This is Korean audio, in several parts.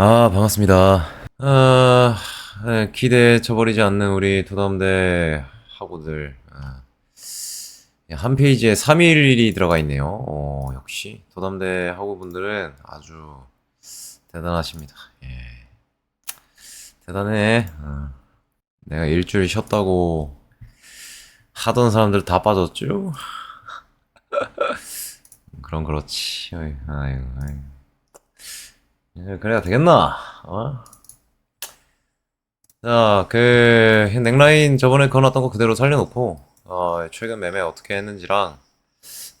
아, 반갑습니다. 아, 네, 기대에 저버리지 않는 우리 도담대 학우들. 아, 예, 한 페이지에 3일이 들어가 있네요. 어, 역시 도담대 학우분들은 아주 대단하십니다. 예. 대단해. 어. 내가 일주일 쉬었다고 하던 사람들 다 빠졌죠? 그럼 그렇지. 아이고, 아이고. 예, 그래야 되겠나? 어? 자, 그, 넥라인 저번에 걸어놨던 거 그대로 살려놓고, 어, 최근 매매 어떻게 했는지랑,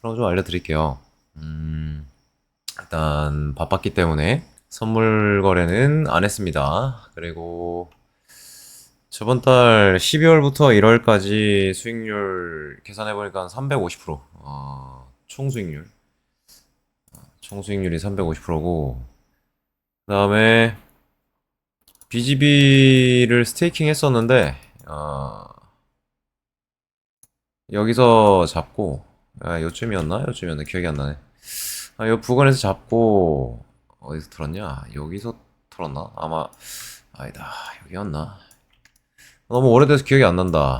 그런 거 좀 알려드릴게요. 음, 일단, 바빴기 때문에, 선물 거래는 안 했습니다. 그리고, 저번 달 12월부터 1월까지 수익률 계산해보니까 350%, 어, 총 수익률. 총 수익률이 350%고, 그 다음에 BGB를 스테이킹 했었는데 어, 여기서 잡고 아, 요쯤이었나? 요쯤이었나? 기억이 안 나네. 아, 요 부근에서 잡고 어디서 털었냐? 여기서 털었나? 아마 아니다. 여기였나? 너무 오래돼서 기억이 안 난다.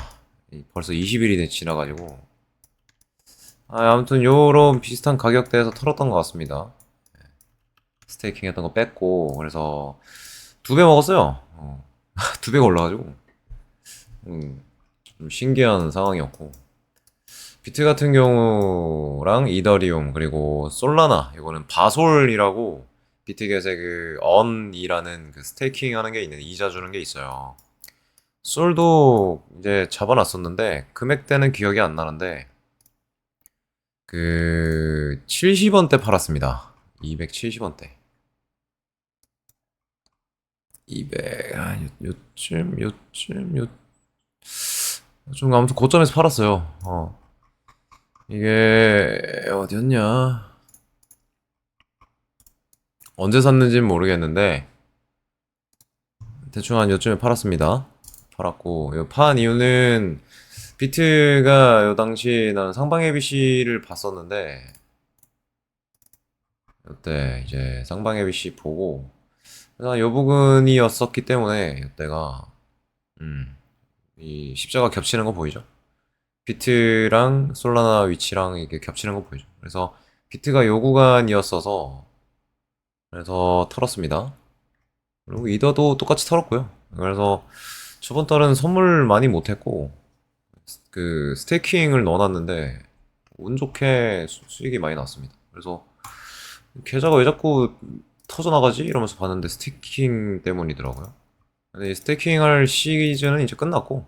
이- 벌써 20일이 지나가지고 아, 아무튼 요런 비슷한 가격대에서 털었던 것 같습니다. 스테이킹 했던 거 뺐고 그래서 두 배 먹었어요. 어. 두 배가 올라가지고 음, 좀 신기한 상황이었고 비트 같은 경우랑 이더리움 그리고 솔라나 이거는 바솔이라고 비트겟의 그 언이라는 그 스테이킹 하는 게 있는 이자 주는 게 있어요. 솔도 이제 잡아놨었는데 금액대는 기억이 안 나는데 그 70원대 팔았습니다. 270원대. 200, 아, 요, 요쯤, 요쯤, 요, 좀 아무튼 고점에서 팔았어요. 어. 이게 어디였냐? 언제 샀는지는 모르겠는데 대충 한 요쯤에 팔았습니다. 팔았고 이거 판 이유는 비트가 요 당시 나는 상방 ABC를 봤었는데 이때 이제 상방 ABC 보고 그래서 요 부분이었었기 때문에 이때가 음, 이 십자가 겹치는 거 보이죠? 비트랑 솔라나 위치랑 이게 겹치는 거 보이죠? 그래서 비트가 요 구간이었어서 그래서 털었습니다. 그리고 이더도 똑같이 털었고요. 그래서 저번 달은 선물 많이 못했고 그 스테이킹을 넣어놨는데 운 좋게 수- 수익이 많이 났습니다. 그래서 계좌가 왜 자꾸 터져나가지? 이러면서 봤는데 스테이킹 때문이더라고요. 근데 이 스테이킹 할 시즌은 이제 끝났고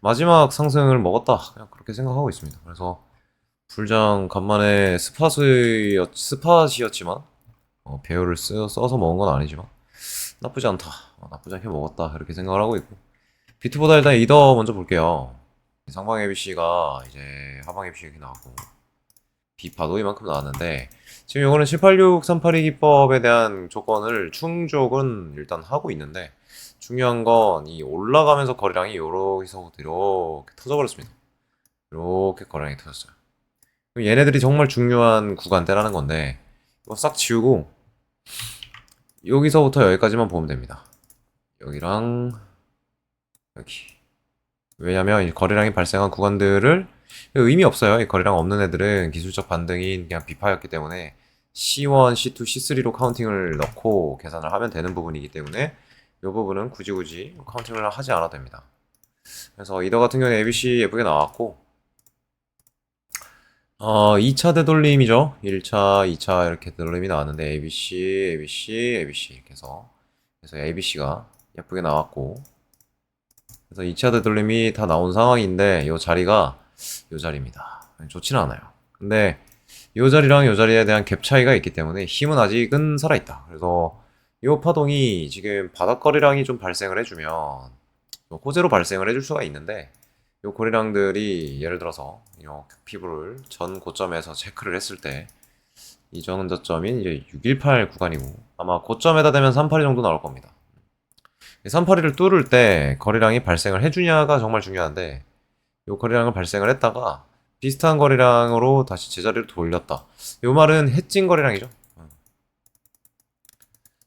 마지막 상승을 먹었다. 그냥 그렇게 생각하고 있습니다. 그래서 불장 간만에 스팟이었, 스팟이었지만 어, 배열을 쓰, 써서 먹은 건 아니지만 나쁘지 않다. 어, 나쁘지 않게 먹었다. 이렇게 생각을 하고 있고 비트보다 일단 이더 먼저 볼게요. 상방 ABC가 이제 하방 ABC 이렇게 나왔고 비파도 이만큼 나왔는데 지금 이거는 786 382 기법에 대한 조건을 충족은 일단 하고 있는데 중요한 건 이 올라가면서 거래량이 요렇게서 이렇게 터져버렸습니다. 이렇게 거래량이 터졌어요. 그럼 얘네들이 정말 중요한 구간대라는 건데 이거 싹 지우고 여기서부터 여기까지만 보면 됩니다. 여기랑 여기 왜냐면 이 거래량이 발생한 구간들을 의미 없어요. 이 거래량 없는 애들은 기술적 반등이 그냥 비파였기 때문에 C1, C2, C3로 카운팅을 넣고 계산을 하면 되는 부분이기 때문에 이 부분은 굳이 굳이 카운팅을 하지 않아도 됩니다. 그래서 이더 같은 경우는 ABC 예쁘게 나왔고 어, 2차 되돌림이죠. 1차, 2차 이렇게 되돌림이 나왔는데 ABC, ABC, ABC 이렇게 해서 그래서 ABC가 예쁘게 나왔고 그래서 2차 되돌림이 다 나온 상황인데 이 자리가 이 자리입니다. 좋지는 않아요. 근데 이 자리랑 이 자리에 대한 갭 차이가 있기 때문에 힘은 아직은 살아있다. 그래서 이 파동이 지금 바닥거래량이 좀 발생을 해주면 호재로 발생을 해줄 수가 있는데 이 거래량들이 예를 들어서 이 피부를 전 고점에서 체크를 했을 때 이전 저점인 이제 618 구간이고 아마 고점에다 대면 382 정도 나올 겁니다. 382를 뚫을 때 거래량이 발생을 해주냐가 정말 중요한데 이 거래량을 발생을 했다가 비슷한 거래량으로 다시 제자리를 돌렸다. 이 말은 해찐 거래량이죠.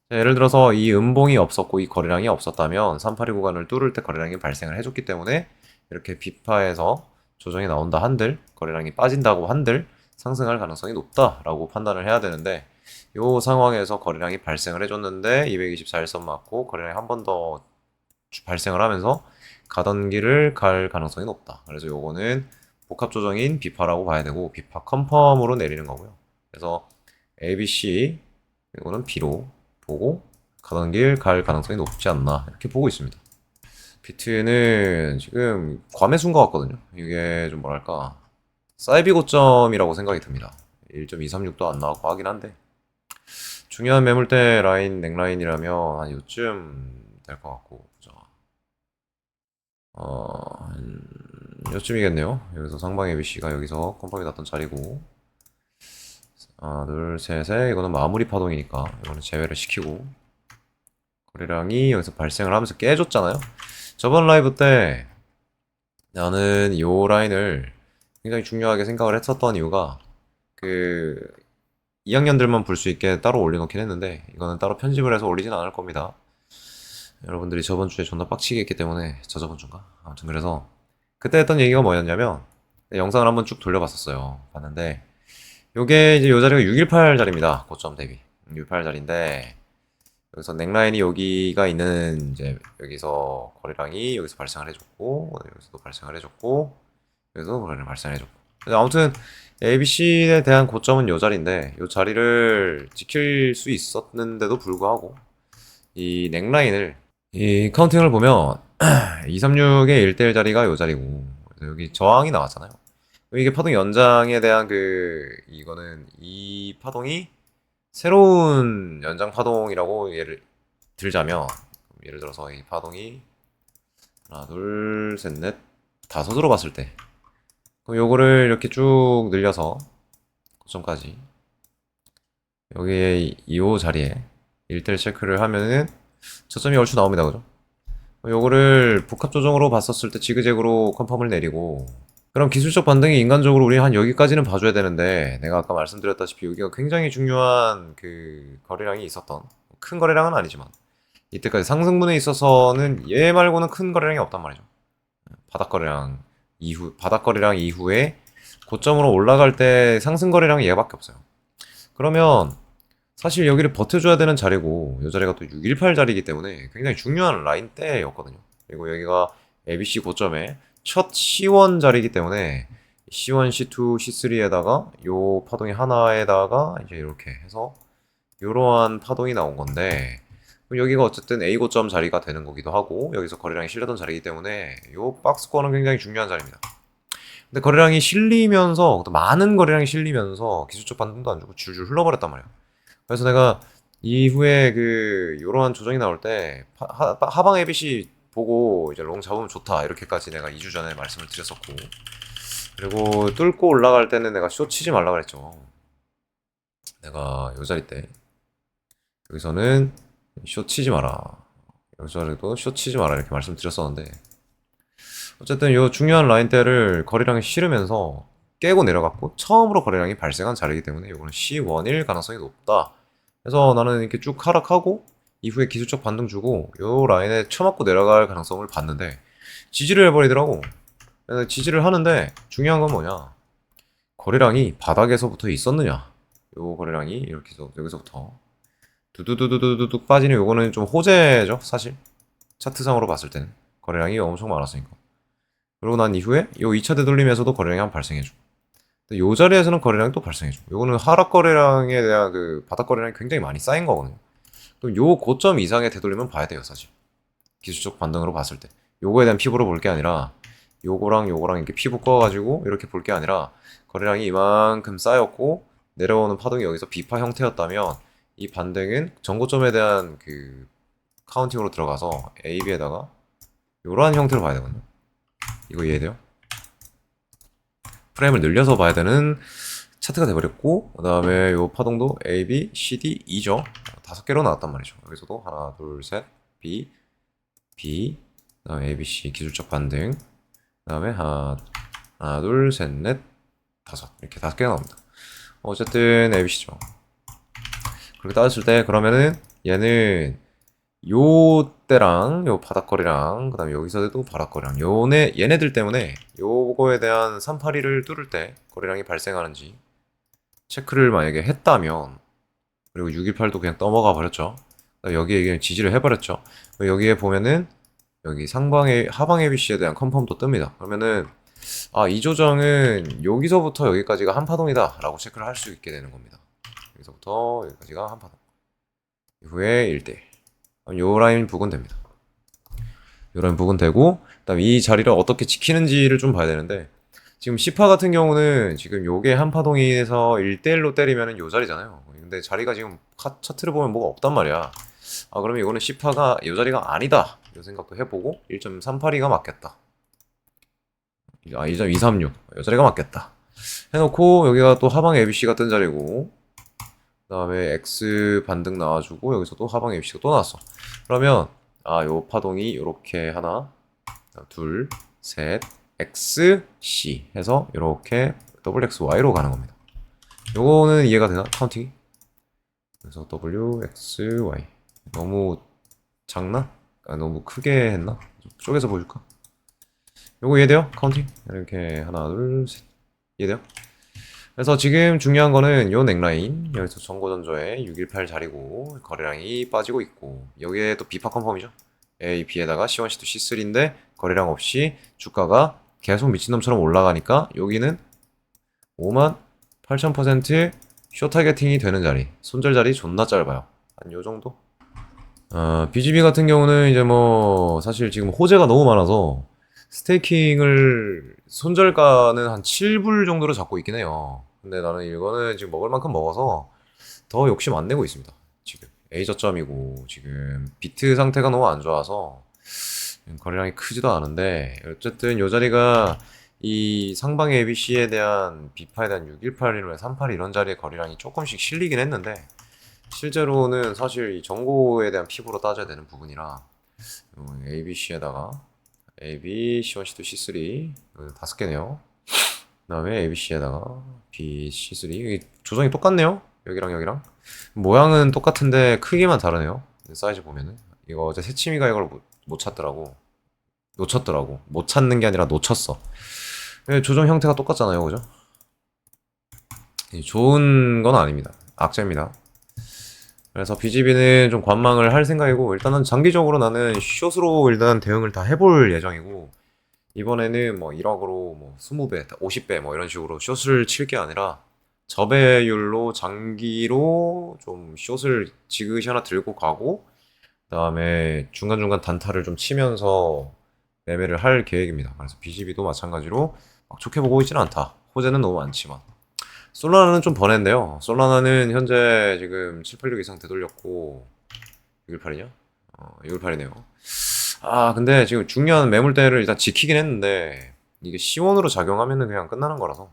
자, 예를 들어서 이 음봉이 없었고 이 거래량이 없었다면 382 구간을 뚫을 때 거래량이 발생을 해줬기 때문에 이렇게 비파에서 조정이 나온다 한들 거래량이 빠진다고 한들 상승할 가능성이 높다라고 판단을 해야 되는데 이 상황에서 거래량이 발생을 해줬는데 224일선 맞고 거래량이 한 번 더 발생을 하면서 가던 길을 갈 가능성이 높다. 그래서 요거는 복합 조정인 비파라고 봐야 되고 비파 컨펌으로 내리는 거고요. 그래서 ABC 이거는 B로 보고 가던 길 갈 가능성이 높지 않나 이렇게 보고 있습니다. 비트는 지금 과매수인 것 같거든요. 이게 좀 뭐랄까 사이비 고점이라고 생각이 듭니다. 1.236도 안 나왔고 하긴 한데 중요한 매물대 라인 넥라인이라면 한 요쯤 될 것 같고. 어, 한 요쯤이겠네요. 여기서 상방 ABC가 여기서 컨펌이 났던 자리고 하나 둘 셋에 이거는 마무리 파동이니까 이거는 제외를 시키고 거래량이 여기서 발생을 하면서 깨졌잖아요. 저번 라이브 때 나는 요 라인을 굉장히 중요하게 생각을 했었던 이유가 그 2학년들만 볼 수 있게 따로 올려놓긴 했는데 이거는 따로 편집을 해서 올리진 않을 겁니다. 여러분들이 저번 주에 존나 빡치게 했기 때문에 저 저번 주인가? 아무튼 그래서 그때 했던 얘기가 뭐였냐면 영상을 한번 쭉 돌려봤었어요. 봤는데 요게 이제 요 자리가 618 자리입니다. 고점 대비 618 자리인데 여기서 넥라인이 여기가 있는 이제 여기서 거래량이 여기서 발생을 해줬고 여기서도 발생을 해줬고 여기서 거래량 발생을 해줬고 아무튼 ABC에 대한 고점은 요 자리인데 요 자리를 지킬 수 있었는데도 불구하고 이 넥라인을 이 카운팅을 보면 236의 1대1 자리가 요 자리고 여기 저항이 나왔잖아요. 이게 파동 연장에 대한 그 이거는 이 파동이 새로운 연장 파동이라고 예를 들자면 예를 들어서 이 파동이 하나 둘 셋 넷 다섯으로 봤을 때 그럼 요거를 이렇게 쭉 늘려서 고점까지 여기에 이 자리에 1대1 체크를 하면은 저점이 얼추 나옵니다 그죠? 요거를 복합 조정으로 봤었을 때 지그재그로 컨펌을 내리고 그럼 기술적 반등이 인간적으로 우리 한 여기까지는 봐줘야 되는데 내가 아까 말씀드렸다시피 여기가 굉장히 중요한 그 거래량이 있었던 큰 거래량은 아니지만 이때까지 상승분에 있어서는 얘 말고는 큰 거래량이 없단 말이죠. 바닥 거래량 이후 바닥 거래량 이후에 고점으로 올라갈 때 상승 거래량이 얘밖에 없어요. 그러면 사실 여기를 버텨줘야 되는 자리고 이 자리가 또 618 자리이기 때문에 굉장히 중요한 라인 때였거든요. 그리고 여기가 ABC 고점에 첫 C1 자리이기 때문에 C1, C2, C3에다가 요 파동이 하나에다가 이제 이렇게 해서 이러한 파동이 나온 건데 여기가 어쨌든 A 고점 자리가 되는 거기도 하고 여기서 거래량이 실렸던 자리이기 때문에 요 박스권은 굉장히 중요한 자리입니다. 근데 거래량이 실리면서 또 많은 거래량이 실리면서 기술적 반등도 안 주고 줄줄 흘러버렸단 말이에요. 그래서 내가 이후에 그 이러한 조정이 나올 때 하, 하방 ABC 보고 이제 롱 잡으면 좋다 이렇게까지 내가 2주 전에 말씀을 드렸었고 그리고 뚫고 올라갈 때는 내가 쇼 치지 말라 그랬죠. 내가 요 자리 때 여기서는 쇼 치지 마라. 요 자리도 쇼 치지 마라 이렇게 말씀드렸었는데 어쨌든 요 중요한 라인 대를 거래량이 실으면서 깨고 내려갔고 처음으로 거래량이 발생한 자리이기 때문에 이거는 C1일 가능성이 높다. 그래서 나는 이렇게 쭉 하락하고 이후에 기술적 반등 주고 요 라인에 쳐맞고 내려갈 가능성을 봤는데 지지를 해버리더라고. 그래서 지지를 하는데 중요한 건 뭐냐? 거래량이 바닥에서부터 있었느냐? 요 거래량이 이렇게 해서 여기서부터 두두두두두둑 빠지는 요거는 좀 호재죠, 사실. 차트상으로 봤을 때는 거래량이 엄청 많았으니까. 그러고 난 이후에 요 2차 되돌림에서도 거래량이 한 발생해줘. 근 데요 자리에서는 거래량이 또 발생해줘. 요거는 하락 거래량에 대한 그 바닥 거래량이 굉장히 많이 쌓인 거거든요. 그럼 요 고점 이상의 되돌림은 봐야 돼요, 사실. 기술적 반등으로 봤을 때. 요거에 대한 피부로 볼 게 아니라 요거랑 요거랑 이렇게 피부 꺼가지고 이렇게 볼 게 아니라 거래량이 이만큼 쌓였고 내려오는 파동이 여기서 비파 형태였다면 이 반등은 전고점에 대한 그 카운팅으로 들어가서 AB에다가 요러한 형태로 봐야 되거든요. 이거 이해돼요? 프레임을 늘려서 봐야 되는 차트가 돼버렸고 그 다음에 요 파동도 A, B, C, D, E죠. 다섯 개로 나왔단 말이죠. 여기서도 하나, 둘, 셋, B, B, 그 다음에 A, B, C 기술적 반등, 그 다음에 하나, 하나, 둘, 셋, 넷, 다섯 이렇게 다섯 개가 나옵니다. 어쨌든 A, B, C죠. 그렇게 따졌을 때 그러면은 얘는 요 때랑 요 바닥거리랑 그다음에 여기서도 바닥거리랑 요네 얘네들 때문에 요거에 대한 382를 뚫을 때 거리량이 발생하는지 체크를 만약에 했다면 그리고 618도 그냥 넘어가 버렸죠. 여기에 그냥 지지를 해버렸죠. 여기에 보면은 여기 상방의 하방 ABC에 대한 컨펌도 뜹니다. 그러면은 아 이 조정은 여기서부터 여기까지가 한 파동이다라고 체크를 할 수 있게 되는 겁니다. 여기서부터 여기까지가 한 파동. 이후에 1대1. 요 라인 부근 됩니다. 요 라인 부근 되고 그다음 이 자리를 어떻게 지키는지를 좀 봐야 되는데 지금 10파 같은 경우는 지금 요게 한 파동에서 1대1로 때리면은 요 자리잖아요. 근데 자리가 지금 카- 차트를 보면 뭐가 없단 말이야. 아 그러면 이거는 10파가 요 자리가 아니다. 이 생각도 해보고 1.382가 맞겠다. 아 2.236. 요 자리가 맞겠다. 해놓고 여기가 또 하방 ABC가 뜬 자리고 그 다음에 X 반등 나와주고 여기서 또 하방 ABC가 또 나왔어. 그러면 아 요 파동이 이렇게 하나 둘셋 X C 해서 이렇게 더블 X Y로 가는 겁니다. 요거는 이해가 되나? 카운팅이? 그래서 W X Y 너무 작나? 아, 너무 크게 했나? 좀 쪼개서 보여줄까? 요거 이해돼요? 카운팅? 이렇게 하나 둘셋 이해돼요? 그래서 지금 중요한 거는 요 넥라인 여기서 정고전조에 618 자리고 거래량이 빠지고 있고 여기에 또 비파 컨펌이죠 A, B에다가 C1, C2, C3인데 거래량 없이 주가가 계속 미친놈처럼 올라가니까 여기는 5만 8,000% 쇼타겟팅이 되는 자리 손절 자리 존나 짧아요 한 요 정도? 어, BGB 같은 경우는 이제 뭐 사실 지금 호재가 너무 많아서 스테이킹을 손절가는 한 7불 정도로 잡고 있긴 해요. 근데 나는 이거는 지금 먹을 만큼 먹어서 더 욕심 안 내고 있습니다. 지금 A 저점이고 지금 비트 상태가 너무 안 좋아서 거래량이 크지도 않은데 어쨌든 이 자리가 이 상방의 ABC에 대한 비파에 대한 618이나 38 이런 자리의 거래량이 조금씩 실리긴 했는데 실제로는 사실 이 정보에 대한 피부로 따져야 되는 부분이라 ABC에다가 A, B, C1, C2, C3 여기 다섯 개네요. 그 다음에 A, B, C에다가 B, C3 여기 조정이 똑같네요. 여기랑 여기랑 모양은 똑같은데 크기만 다르네요. 사이즈 보면은 이거 어제 새치미가 이걸 못, 못 찾더라고. 놓쳤더라고. 못 찾는 게 아니라 놓쳤어. 예, 조정 형태가 똑같잖아요, 그죠? 이 좋은 건 아닙니다. 악재입니다. 그래서 BGB는 좀 관망을 할 생각이고 일단은 장기적으로 나는 숏으로 일단 대응을 다 해볼 예정이고 이번에는 뭐 1억으로 뭐 20배, 50배 뭐 이런 식으로 숏을 칠 게 아니라 저배율로 장기로 좀 숏을 지그시 하나 들고 가고 그다음에 중간중간 단타를 좀 치면서 매매를 할 계획입니다. 그래서 BGB도 마찬가지로 막 좋게 보고 있지는 않다. 호재는 너무 많지만 솔라나는 좀 번했는데요. 솔라나는 현재 지금 786 이상 되돌렸고 618이냐? 어, 618이네요. 아, 근데 지금 중요한 매물대를 일단 지키긴 했는데 이게 C1으로 작용하면은 그냥 끝나는 거라서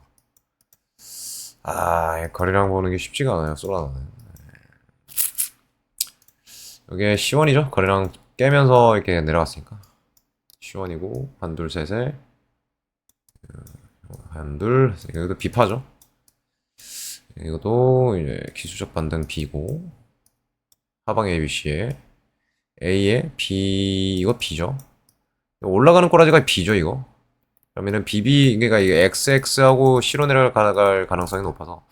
아, 거래량 보는 게 쉽지가 않아요. 솔라나는. 이게 C1이죠? 거래량 깨면서 이렇게 내려갔으니까 C1이고 한 둘 셋에 한둘 여기도 비파죠? 이것도 이제 기술적 반등 B고 하방 ABC에 A에 B 이거 B죠. 올라가는 꼬라지가 B죠 이거. 그러면은 BB 그러니까 이게 XX하고 C로 내려갈 가능성이 높아서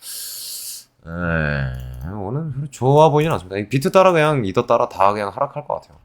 에 오늘 별로 좋아 보이진 않습니다. 이 비트 따라 그냥 이더 따라 다 그냥 하락할 것 같아요.